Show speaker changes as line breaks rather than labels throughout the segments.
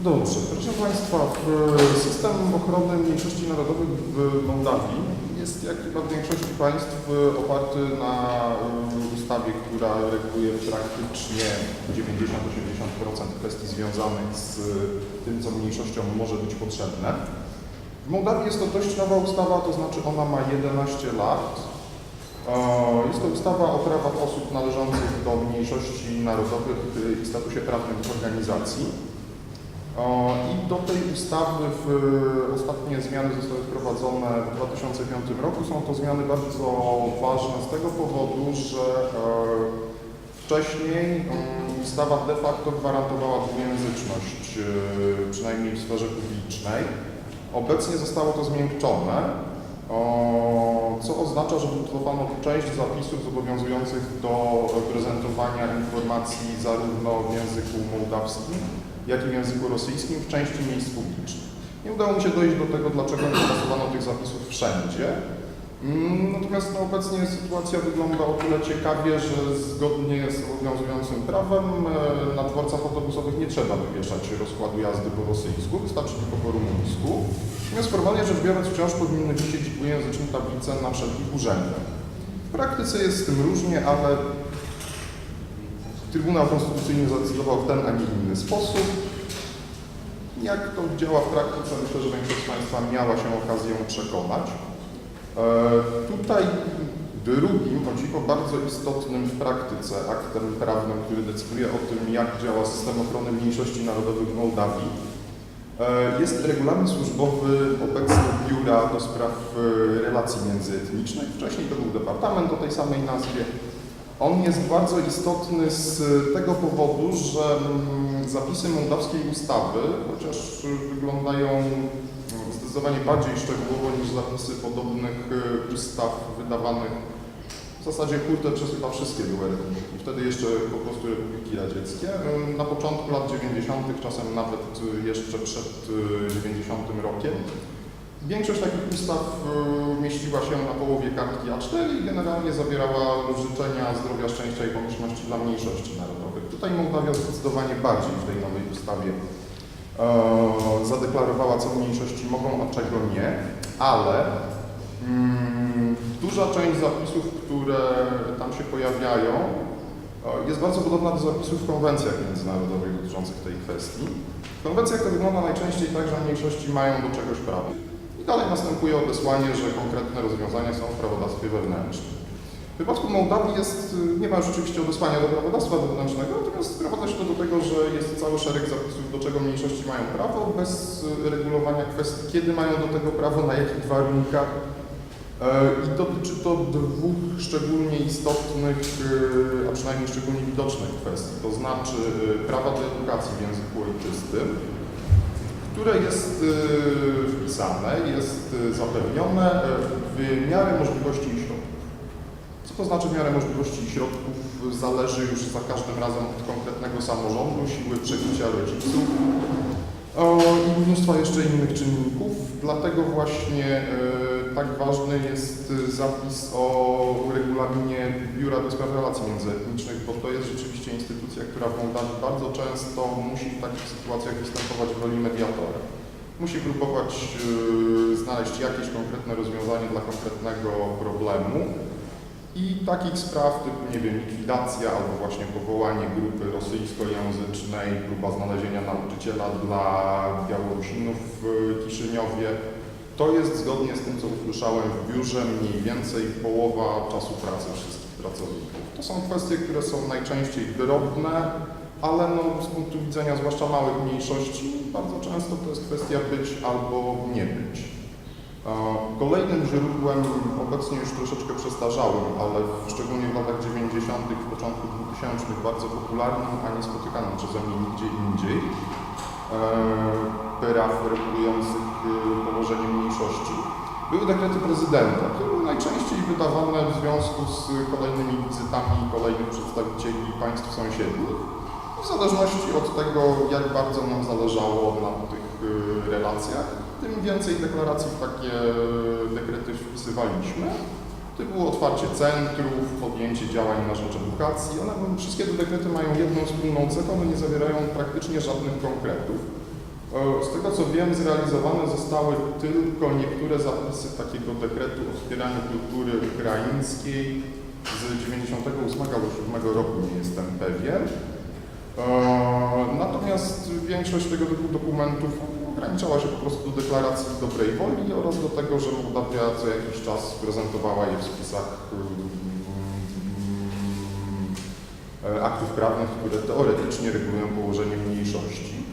Dobrze, proszę Państwa, system ochrony mniejszości narodowych w Mołdawii jest jak chyba w większości państw oparty na e, ustawie, która reguluje praktycznie 90-80% kwestii związanych z tym, co mniejszościom może być potrzebne. W Mołdawii jest to dość nowa ustawa, to znaczy ona ma 11 lat. Jest to ustawa o prawach osób należących do mniejszości narodowych e, i statusie prawnym organizacji. I do tej ustawy w, ostatnie zmiany zostały wprowadzone w 2005 roku. Są to zmiany bardzo ważne z tego powodu, że e, wcześniej mm, ustawa de facto gwarantowała dwujęzyczność, e, przynajmniej w sferze publicznej. Obecnie zostało to zmiękczone, o, co oznacza, że wycofano część zapisów zobowiązujących do prezentowania informacji zarówno w języku mołdawskim, jak i w języku rosyjskim w części miejsc publicznych. Nie udało mi się dojść do tego, dlaczego nie stosowano tych zapisów wszędzie. Mm, Natomiast no, obecnie sytuacja wygląda o tyle ciekawie, że zgodnie z obowiązującym prawem e, na dworcach autobusowych nie trzeba wywieszać rozkładu jazdy po rosyjsku, wystarczy tylko po rumuńsku. Natomiast formalnie rzecz biorąc wciąż powinny wisieć dwujęzyczne tablice na wszelkich urzędach. W praktyce jest z tym różnie, ale Trybunał Konstytucyjny zadecydował w ten, a nie inny sposób. Jak to działa w praktyce, myślę, że większość z Państwa miała się okazję przekonać. E, tutaj drugim, o dziwo bardzo istotnym w praktyce aktem prawnym, który decyduje o tym, jak działa system ochrony mniejszości narodowych w Mołdawii, e, jest regulamin służbowy obecnie Biura do Spraw e, Relacji Międzyetnicznych. Wcześniej to był Departament o tej samej nazwie. On jest bardzo istotny z tego powodu, że mm, zapisy mołdawskiej ustawy, chociaż y, wyglądają mm, zdecydowanie bardziej szczegółowo niż zapisy podobnych y, ustaw wydawanych w zasadzie kurde przez chyba wszystkie były republiki, wtedy jeszcze po prostu republiki radzieckie. Ym, Na początku lat 90., czasem nawet y, jeszcze przed y, 90 rokiem. Większość takich ustaw y, mieściła się na połowie kartki A4 i generalnie zawierała życzenia zdrowia, szczęścia i pomyślności dla mniejszości narodowych. Tutaj Mołdawia zdecydowanie bardziej w tej nowej ustawie e, zadeklarowała, co mniejszości mogą, a czego nie, ale mm, duża część zapisów, które tam się pojawiają, e, jest bardzo podobna do zapisów w konwencjach międzynarodowych dotyczących tej kwestii. W konwencjach to wygląda najczęściej tak, że mniejszości mają do czegoś prawo. Dalej następuje odesłanie, że konkretne rozwiązania są w prawodawstwie wewnętrznym. W przypadku Mołdawii jest, y, nie ma rzeczywiście odesłania do prawodawstwa wewnętrznego, natomiast sprowadza się to do tego, że jest cały szereg zapisów, do czego mniejszości mają prawo, bez y, regulowania kwestii, kiedy mają do tego prawo, na jakich warunkach. E, I dotyczy to dwóch szczególnie istotnych, y, a przynajmniej szczególnie widocznych kwestii, to znaczy prawa do edukacji w języku ojczystym, które jest y, wpisane, jest y, zapewnione y, w miarę możliwości i środków. Co to znaczy w miarę możliwości i środków zależy już za każdym razem od konkretnego samorządu, siły przebicia rodziców o, i mnóstwa jeszcze innych czynników. Dlatego właśnie y, tak ważny jest y, zapis o regulaminie Biura do Spraw Relacji Międzyetnicznych, bo to jest rzeczywiście instytucja, która w Mołdawii bardzo często musi w takich sytuacjach występować w roli mediatora. Musi próbować y, znaleźć jakieś konkretne rozwiązanie dla konkretnego problemu. I takich spraw typu, nie wiem, likwidacja albo właśnie powołanie grupy rosyjskojęzycznej, próba znalezienia nauczyciela dla Białorusinów w Kiszyniowie, to jest zgodnie z tym, co usłyszałem w biurze, mniej więcej połowa czasu pracy wszystkich pracowników. To są kwestie, które są najczęściej drobne, ale no, z punktu widzenia zwłaszcza małych mniejszości bardzo często to jest kwestia być albo nie być. Kolejnym źródłem, obecnie już troszeczkę przestarzałym, ale szczególnie w latach 90., w początku 2000 bardzo popularnym, a nie spotykanym przeze mnie nigdzie indziej, e, praw regulujących e, położenie mniejszości, były dekrety prezydenta, które były najczęściej wydawane w związku z kolejnymi wizytami kolejnych przedstawicieli państw sąsiednich. W zależności od tego, jak bardzo nam zależało na tych e, relacjach, tym więcej deklaracji w takie dekrety wpisywaliśmy. To było otwarcie centrów, podjęcie działań na rzecz edukacji. One wszystkie te dekrety mają jedną wspólną cechę, one nie zawierają praktycznie żadnych konkretów. E, Z tego co wiem, zrealizowane zostały tylko niektóre zapisy takiego dekretu o wspieraniu kultury ukraińskiej z 98 albo 7 roku, nie jestem pewien. E, Natomiast większość tego typu dokumentów ograniczała się po prostu do deklaracji dobrej woli oraz do tego, że Mołdawia co jakiś czas prezentowała je w spisach mm, e, aktów prawnych, które teoretycznie regulują położenie mniejszości.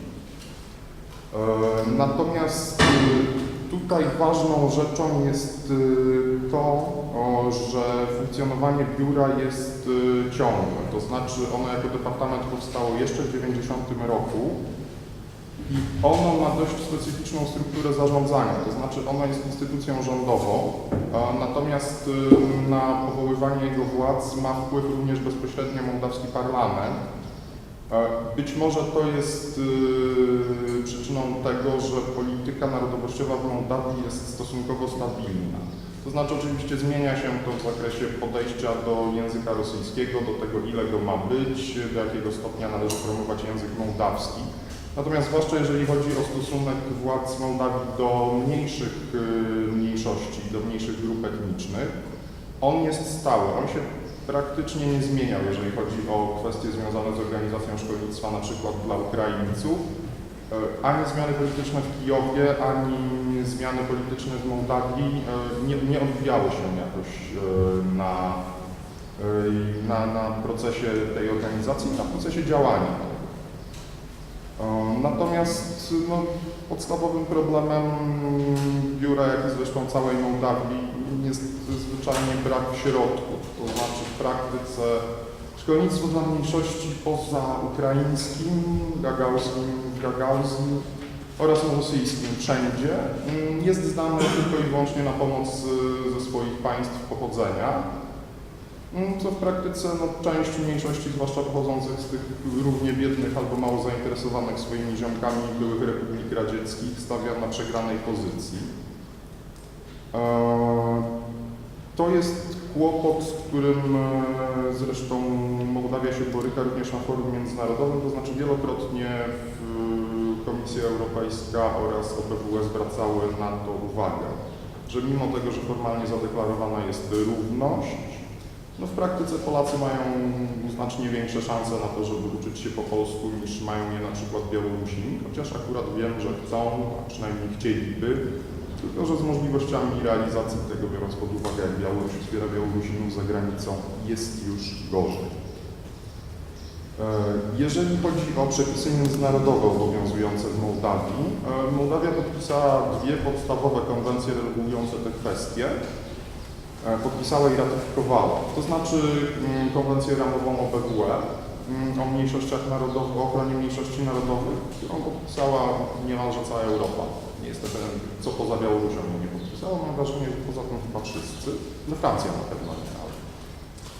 Natomiast y, tutaj ważną rzeczą jest y, to, że funkcjonowanie biura jest y, ciągłe. To znaczy ono jako departament powstało jeszcze w 90 roku i ono ma dość specyficzną strukturę zarządzania. To znaczy ono jest instytucją rządową, natomiast na powoływanie jego władz ma wpływ również bezpośrednio mołdawski parlament. Być może to jest y, przyczyną tego, że polityka narodowościowa w Mołdawii jest stosunkowo stabilna. To znaczy oczywiście zmienia się to w zakresie podejścia do języka rosyjskiego, do tego ile go ma być, do jakiego stopnia należy promować język mołdawski. Natomiast zwłaszcza jeżeli chodzi o stosunek władz Mołdawii do mniejszych y, mniejszości, do mniejszych grup etnicznych, on jest stały, on się praktycznie nie zmieniał, jeżeli chodzi o kwestie związane z organizacją szkolnictwa na przykład dla Ukraińców. E, Ani zmiany polityczne w Kijowie, ani zmiany polityczne w Mołdawii e, nie, nie odbijały się jakoś e, na, na, na procesie tej organizacji, na procesie działania. Natomiast no, podstawowym problemem biura, jak i zresztą całej Mołdawii, jest zwyczajnie brak środków. Praktyce szkolnictwo dla mniejszości poza ukraińskim, gagauzkim, gagauzim oraz rosyjskim wszędzie mm, jest zdane tylko i wyłącznie na pomoc y, ze swoich państw pochodzenia. Mm, Co w praktyce no, część mniejszości, zwłaszcza pochodzących z tych równie biednych albo mało zainteresowanych swoimi ziomkami byłych republik radzieckich, stawia na przegranej pozycji. Eee, To jest kłopot, z którym e, zresztą Mołdawia się boryka również na forum międzynarodowym, to znaczy wielokrotnie w Komisja Europejska oraz OBWE zwracały na to uwagę, że mimo tego, że formalnie zadeklarowana jest równość, no w praktyce Polacy mają znacznie większe szanse na to, żeby uczyć się po polsku niż mają je na przykład Białorusini, chociaż akurat wiem, że chcą, a przynajmniej chcieliby, tylko że z możliwościami realizacji tego, biorąc pod uwagę, jak Białoruś wspiera Białorusinów za granicą, jest już gorzej. E, Jeżeli chodzi o przepisy międzynarodowe obowiązujące w Mołdawii, e, Mołdawia podpisała dwie podstawowe konwencje regulujące te kwestie. E, Podpisała i ratyfikowała. To znaczy mm, konwencję ramową OBWE mm, o mniejszościach narodowych, o ochronie mniejszości narodowych, którą podpisała niemalże cała Europa. Nie jestem pewien, co poza Białorusią nie podpisała. Mam wrażenie, że poza tym chyba wszyscy. No Francja na pewno nie, ale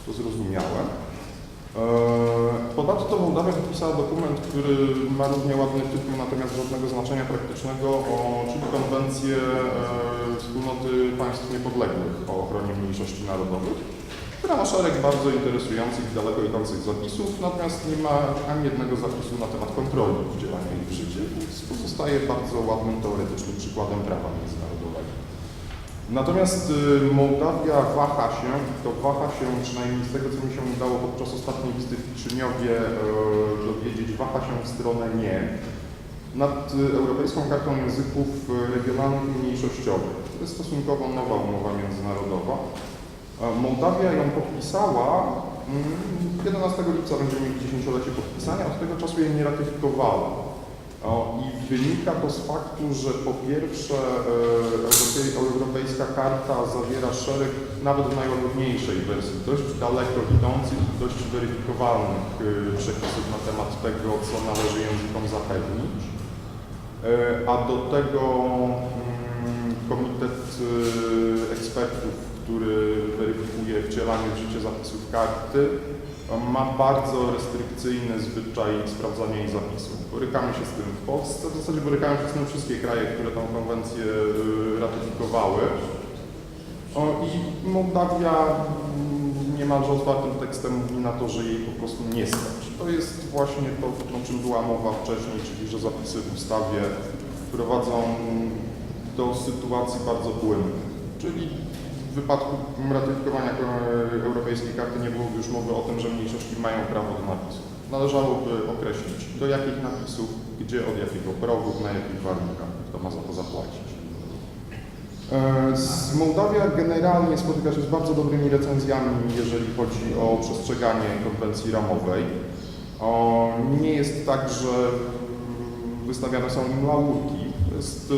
to zrozumiałe. Eee, Ponadto Mołdawia podpisała dokument, który ma równie ładny tytuł, natomiast żadnego znaczenia praktycznego, o, czyli konwencję e, Wspólnoty Państw Niepodległych o ochronie mniejszości narodowych, która ma szereg bardzo interesujących daleko idących zapisów, natomiast nie ma ani jednego zapisu na temat kontroli wcielania ich w życie, więc pozostaje bardzo ładnym teoretycznym przykładem prawa międzynarodowego. Natomiast y, Mołdawia waha się, to waha się przynajmniej z tego, co mi się udało podczas ostatniej wizyty w Kiszyniowie e, dowiedzieć, waha się w stronę nie nad y, Europejską Kartą Języków y, Regionalnych i Mniejszościowych. To jest stosunkowo nowa umowa międzynarodowa. Mołdawia ją podpisała, mm, 11 lipca będziemy mieli dziesięciolecie podpisania, od tego czasu jej nie ratyfikowała. I wynika to z faktu, że po pierwsze e, Europej, Europejska Karta zawiera szereg, nawet w najłagodniejszej wersji, dość daleko idących i dość weryfikowalnych e, przepisów na temat tego, co należy językom zapewnić. E, A do tego mm, Komitet Ekspertów, który weryfikuje wcielanie w życie zapisów karty, ma bardzo restrykcyjny zwyczaj sprawdzania jej zapisów. Borykamy się z tym w Polsce, w zasadzie borykają się z tym wszystkie kraje, które tę konwencję y, ratyfikowały. I Mołdawia mm, niemalże otwartym tekstem mówi na to, że jej po prostu nie stać. To jest właśnie to, o czym była mowa wcześniej, czyli że zapisy w ustawie prowadzą do sytuacji bardzo płynnych. Czyli wypadku ratyfikowania e, Europejskiej Karty nie byłoby już mowy o tym, że mniejszości mają prawo do napisów. Należałoby określić, do jakich napisów, gdzie, od jakiego progu, na jakich warunkach, kto ma za to zapłacić. E, Z Mołdawia generalnie spotyka się z bardzo dobrymi recenzjami, jeżeli chodzi o przestrzeganie konwencji ramowej. Nie jest tak, że wystawiane są im laurki. Jest y,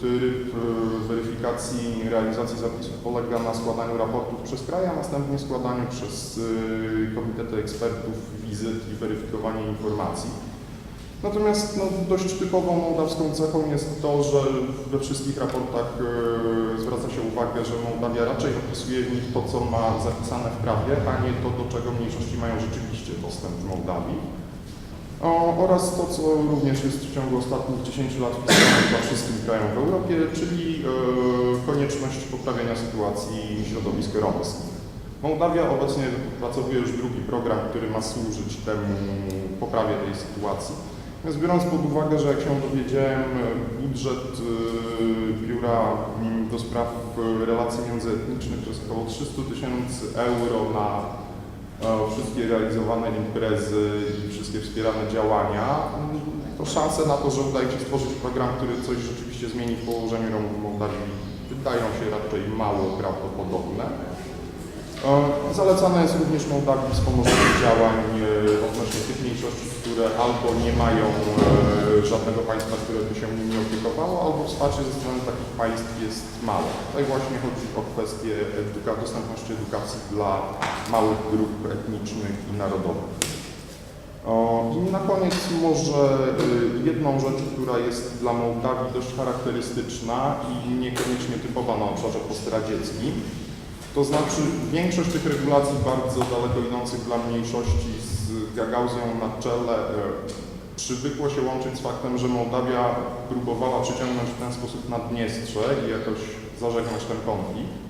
tryb y, weryfikacji realizacji zapisów polega na składaniu raportów przez kraj, a następnie składaniu przez y, komitety ekspertów wizyt i weryfikowanie informacji. Natomiast no, dość typową mołdawską cechą jest to, że we wszystkich raportach zwraca się uwagę, że Mołdawia raczej opisuje w nich to, co ma zapisane w prawie, a nie to, do czego mniejszości mają rzeczywiście dostęp w Mołdawii. O, oraz to, co również jest w ciągu ostatnich 10 lat wpisane dla wszystkim krajom w Europie, czyli e, konieczność poprawienia sytuacji środowisk romskich. Mołdawia obecnie opracowuje już drugi program, który ma służyć temu poprawie tej sytuacji. Więc biorąc pod uwagę, że jak się dowiedziałem, budżet y, Biura mm, do Spraw Relacji Międzyetnicznych to jest około 300 tysięcy euro na e, wszystkie realizowane imprezy i wszystkie wspierane działania, mm, to szanse na to, że uda się stworzyć program, który coś rzeczywiście zmieni w położeniu Romów w Mołdawii wydają się raczej mało prawdopodobne. E, Zalecane jest również Mołdawii wspomożenie działań e, odnośnie tych mniejszości, które albo nie mają e, żadnego państwa, które by się nimi opiekowało, albo wsparcie ze strony takich państw jest małe. Tutaj właśnie chodzi o kwestię eduka- dostępności edukacji dla małych grup etnicznych i narodowych. I na koniec może jedną rzecz, która jest dla Mołdawii dość charakterystyczna i niekoniecznie typowa na obszarze postradzieckim. To znaczy większość tych regulacji bardzo daleko idących dla mniejszości z Gagauzją na czele e, przywykło się łączyć z faktem, że Mołdawia próbowała przyciągnąć w ten sposób Naddniestrze i jakoś zażegnać ten konflikt.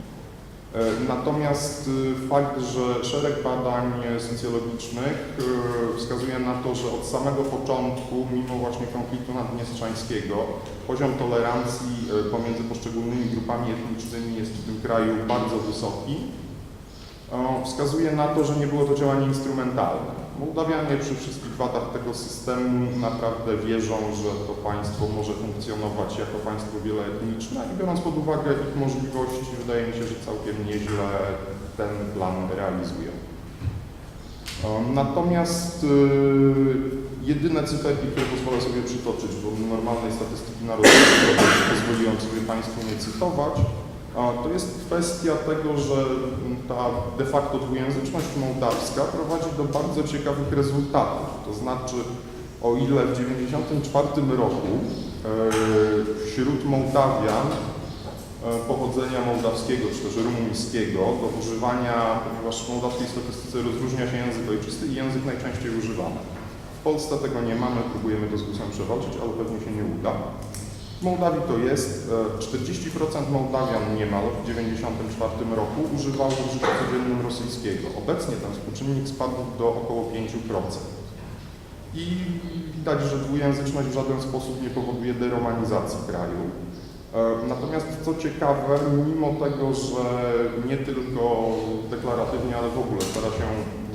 E, Natomiast y, fakt, że szereg badań e, socjologicznych e, wskazuje na to, że od samego początku, mimo właśnie konfliktu naddniestrzańskiego, poziom tolerancji pomiędzy poszczególnymi grupami etnicznymi jest w tym kraju bardzo wysoki. Wskazuje na to, że nie było to działanie instrumentalne. Mołdawianie przy wszystkich wadach tego systemu naprawdę wierzą, że to państwo może funkcjonować jako państwo wieloetniczne i biorąc pod uwagę ich możliwości, wydaje mi się, że całkiem nieźle ten plan realizują. Natomiast y, jedyne cyferki, które pozwolę sobie przytoczyć, bo normalnej statystyki narodowej pozwoliłem sobie Państwu nie cytować, to jest kwestia tego, że ta de facto dwujęzyczność mołdawska prowadzi do bardzo ciekawych rezultatów. To znaczy, o ile w 1994 roku e, wśród Mołdawian e, pochodzenia mołdawskiego czy też rumuńskiego do używania, ponieważ w mołdawskiej statystyce rozróżnia się język ojczysty i język najczęściej używany. W Polsce tego nie mamy, próbujemy GUS-em przewalczyć, ale pewnie się nie uda. W Mołdawii to jest, e, 40% Mołdawian niemal w 1994 roku używało w życiu codziennym rosyjskiego. Obecnie ten współczynnik spadł do około 5%. I widać, że dwujęzyczność w żaden sposób nie powoduje deromanizacji kraju. E, Natomiast co ciekawe, mimo tego, że nie tylko deklaratywnie, ale w ogóle stara się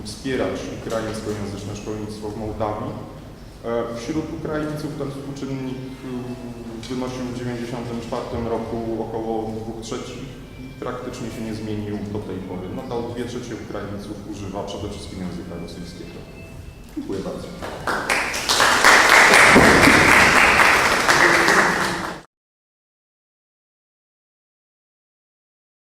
wspierać ukraińskojęzyczne szkolnictwo w Mołdawii, e, wśród Ukraińców ten współczynnik y, wynosił w 1994 roku około 2 trzecich i praktycznie się nie zmienił do tej pory. Nadal 2 trzecie Ukraińców używa przede wszystkim języka rosyjskiego. Dziękuję bardzo.